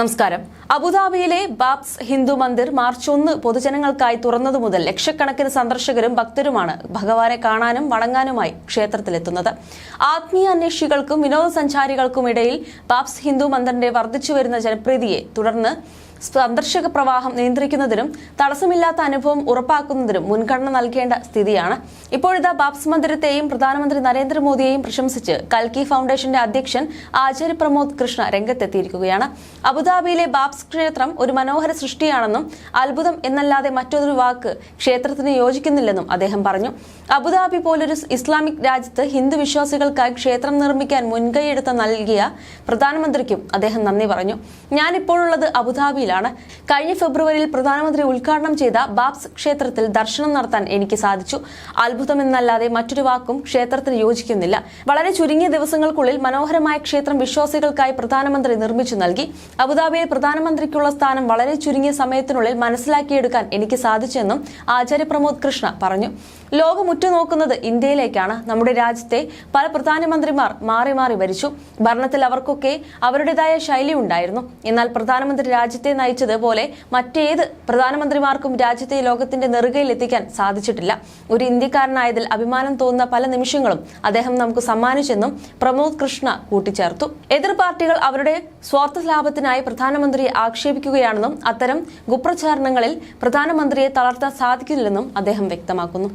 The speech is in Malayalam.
നമസ്കാരം. അബുദാബിയിലെ ബാബ്സ് ഹിന്ദു മന്ദിർ മാർച്ച് ഒന്ന് പൊതുജനങ്ങൾക്കായി തുറന്നതു മുതൽ ലക്ഷക്കണക്കിന് സന്ദർശകരും ഭക്തരുമാണ് ഭഗവാനെ കാണാനും വണങ്ങാനുമായി ക്ഷേത്രത്തിലെത്തുന്നത്. ആത്മീയ അന്വേഷികൾക്കും വിനോദസഞ്ചാരികൾക്കും ഇടയിൽ ബാബ്സ് ഹിന്ദു മന്ദിറിന്റെ വർദ്ധിച്ചു വരുന്ന ജനപ്രീതിയെ തുടർന്ന് സന്ദർശക പ്രവാഹം നിയന്ത്രിക്കുന്നതിനും തടസ്സമില്ലാത്ത അനുഭവം ഉറപ്പാക്കുന്നതിനും മുൻഗണന നൽകേണ്ട സ്ഥിതിയാണ്. ഇപ്പോഴിതാ ബാപ്സ് മന്ദിരത്തെയും പ്രധാനമന്ത്രി നരേന്ദ്രമോദിയെയും പ്രശംസിച്ച് കൽക്കി ഫൗണ്ടേഷന്റെ അധ്യക്ഷൻ ആചാര്യ പ്രമോദ് കൃഷ്ണ രംഗത്തെത്തിയിരിക്കുകയാണ്. അബുദാബിയിലെ ബാപ്സ് ക്ഷേത്രം ഒരു മനോഹര സൃഷ്ടിയാണെന്നും അത്ഭുതം എന്നല്ലാതെ മറ്റൊരു വാക്ക് ക്ഷേത്രത്തിന് യോജിക്കുന്നില്ലെന്നും അദ്ദേഹം പറഞ്ഞു. അബുദാബി പോലൊരു ഇസ്ലാമിക് രാജ്യത്ത് ഹിന്ദു വിശ്വാസികൾക്കായി ക്ഷേത്രം നിർമ്മിക്കാൻ മുൻകൈയെടുത്ത് നൽകിയ പ്രധാനമന്ത്രിക്കും അദ്ദേഹം നന്ദി പറഞ്ഞു. ഞാനിപ്പോഴുള്ളത് അബുദാബിയിലാണ് കഴിഞ്ഞ ഫെബ്രുവരിയിൽ പ്രധാനമന്ത്രി ഉദ്ഘാടനം ചെയ്ത ബാബ്സ് ക്ഷേത്രത്തിൽ ദർശനം നടത്താൻ എനിക്ക് സാധിച്ചു. അത്ഭുതമെന്നല്ലാതെ മറ്റൊരു വാക്കും ക്ഷേത്രത്തിന് യോജിക്കുന്നില്ല. വളരെ ചുരുങ്ങിയ ദിവസങ്ങൾക്കുള്ളിൽ മനോഹരമായ ക്ഷേത്രം വിശ്വാസികൾക്കായി പ്രധാനമന്ത്രി നിർമ്മിച്ചു നൽകി. അബുദാബിയിൽ പ്രധാനമന്ത്രിക്കുള്ള സ്ഥാനം വളരെ ചുരുങ്ങിയ സമയത്തിനുള്ളിൽ മനസ്സിലാക്കിയെടുക്കാൻ എനിക്ക് സാധിച്ചെന്നും ആചാര്യ പ്രമോദ് കൃഷ്ണ പറഞ്ഞു. ലോകം ഉറ്റുനോക്കുന്നത് ഇന്ത്യയിലേക്കാണ്. നമ്മുടെ രാജ്യത്തെ പല പ്രധാനമന്ത്രിമാർ മാറി മാറി ഭരിച്ചു. ഭരണത്തിൽ അവർക്കൊക്കെ അവരുടേതായ ശൈലി ഉണ്ടായിരുന്നു. എന്നാൽ പ്രധാനമന്ത്രി രാജ്യത്തെ നയിച്ചത് പോലെ മറ്റേത് പ്രധാനമന്ത്രിമാർക്കും രാജ്യത്തെ ലോകത്തിന്റെ നെറുകയിൽ എത്തിക്കാൻ സാധിച്ചിട്ടില്ല. ഒരു ഇന്ത്യക്കാരനായതിൽ അഭിമാനം തോന്നുന്ന പല നിമിഷങ്ങളും അദ്ദേഹം നമുക്ക് സമ്മാനിച്ചെന്നും പ്രമോദ് കൃഷ്ണ കൂട്ടിച്ചേർത്തു. എതിർ പാർട്ടികൾ അവരുടെ സ്വാർത്ഥ ലാഭത്തിനായി പ്രധാനമന്ത്രിയെ ആക്ഷേപിക്കുകയാണെന്നും അത്തരം കുപ്രചാരണങ്ങളിൽ പ്രധാനമന്ത്രിയെ തളർത്താൻ സാധിക്കില്ലെന്നും അദ്ദേഹം വ്യക്തമാക്കുന്നു.